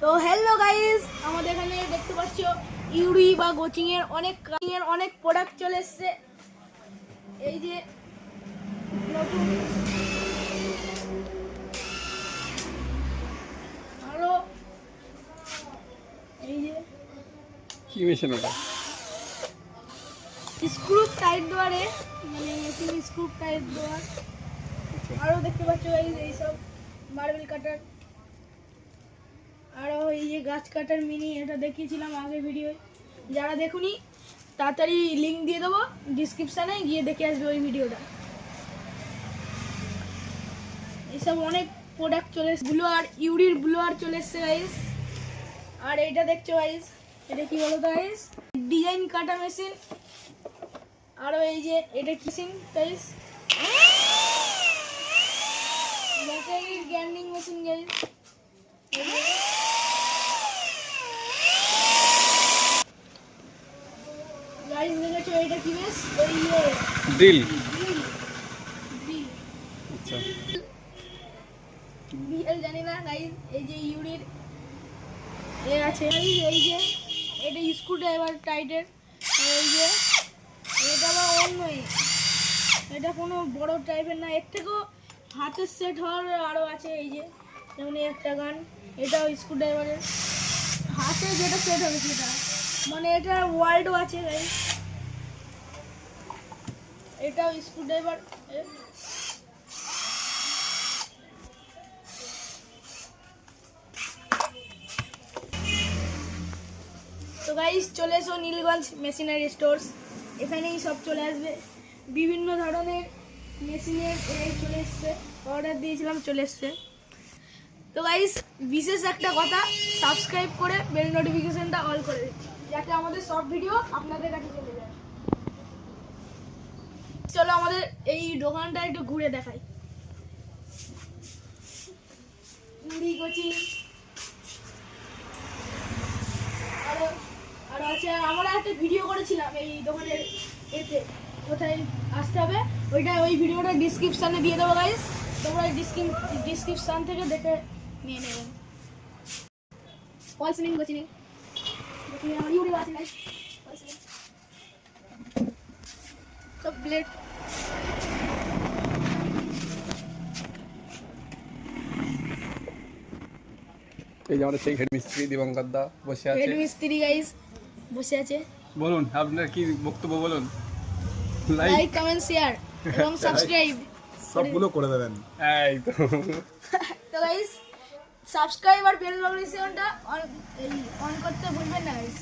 তো hello guys আমাদের এখানে দেখতে পাচ্ছ ইউরি বা কোচিং এর অনেক এর অনেক প্রোডাক্ট চলে এসেছে। এই যে নতুন আরও এই যে কি মেশিন ওটা? স্ক্রু টাইট দেওয়ারে মানে মেশিন স্ক্রু টাইট আরও দেখতে পাচ্ছ এই এইসব মার্বেল কাটার আরও এই যে গাছ কাটার মিনি, এটা দেখিয়েছিলাম আগের ভিডিও যারা দেখুনি, তাড়াতাড়ি লিঙ্ক দিয়ে দেবো ডিসক্রিপশানে গিয়ে দেখে আসবে ওই ভিডিওটা। এইসব অনেক প্রোডাক্ট চলে এসছে। ব্লোয়ার, ইউরির ব্লোয়ার চলে এসছে গাইস আর এইটা দেখছ গাইস এটা কি বলো তো গাইস ডিজাইন কাটা মেশিন। আরও এই যে এটা কিসিং গাইস গ্যান্ডিং মেশিন গাইস এটা কি বেশ? ওই ইয়ে। Drill drill। আচ্ছা। বিএল জানি না গাইস এই যে ইউরির এ আছে এই যে এটা স্ক্রু ড্রাইভার টাইটের এই যে এটা আবার অন্য এ। এটা কোনো বড় টাইপের না এর থেকেও হাতের সেট হওয়ার আরও আছে এই যে যেমন একটা গান এটাও স্ক্রু ড্রাইভারের হাতে যেটা সেট হবে সেটা। মানে এটা ওয়ার্ল্ডও আছে গাইস এটাও স্ক্রু ড্রাইভার তো গাইস চলে এসো নীলগঞ্জ মেশিনারি স্টোর্স। এখানেই সব চলে আসবে। বিভিন্ন ধরনের মেশিনের এ চলে এসছে। অর্ডার দিয়েছিলাম, চলে এসছে। তো গাইস বিশেষ একটা কথা সাবস্ক্রাইব করে বেল নোটিফিকেশনটা অল করে দিচ্ছি যাতে আমাদের সব ভিডিও আপনাদের কাছে চলে যায়। চলো আমাদের এই দোকানটা একটু ঘুরে দেখাই। মুড়ি আছে। আমরা একটা ভিডিও করেছিলাম এই দোকানের এতে। কোথায় আসতে হবে? ওইটা, ওই ডিসক্রিপশানে দিয়ে দেবো তোমরা থেকে দেখে নিয়ে কোচিং সব এই যে আমাদের সেই হেড মিস্ত্রি দিবঙ্কর দা বসে আছে। হেড মিস্ত্রি গাইস বসে আছে। বলুন আপনার কি বক্তব্য বলুন? লাইক লাইক কমেন্ট শেয়ার এবং সাবস্ক্রাইব সবগুলো করে দেবেন। এই তো। তো গাইস সাবস্ক্রাইব আর বেল নোটিফিকেশনটা অন করতে ভুলবেন না গাইস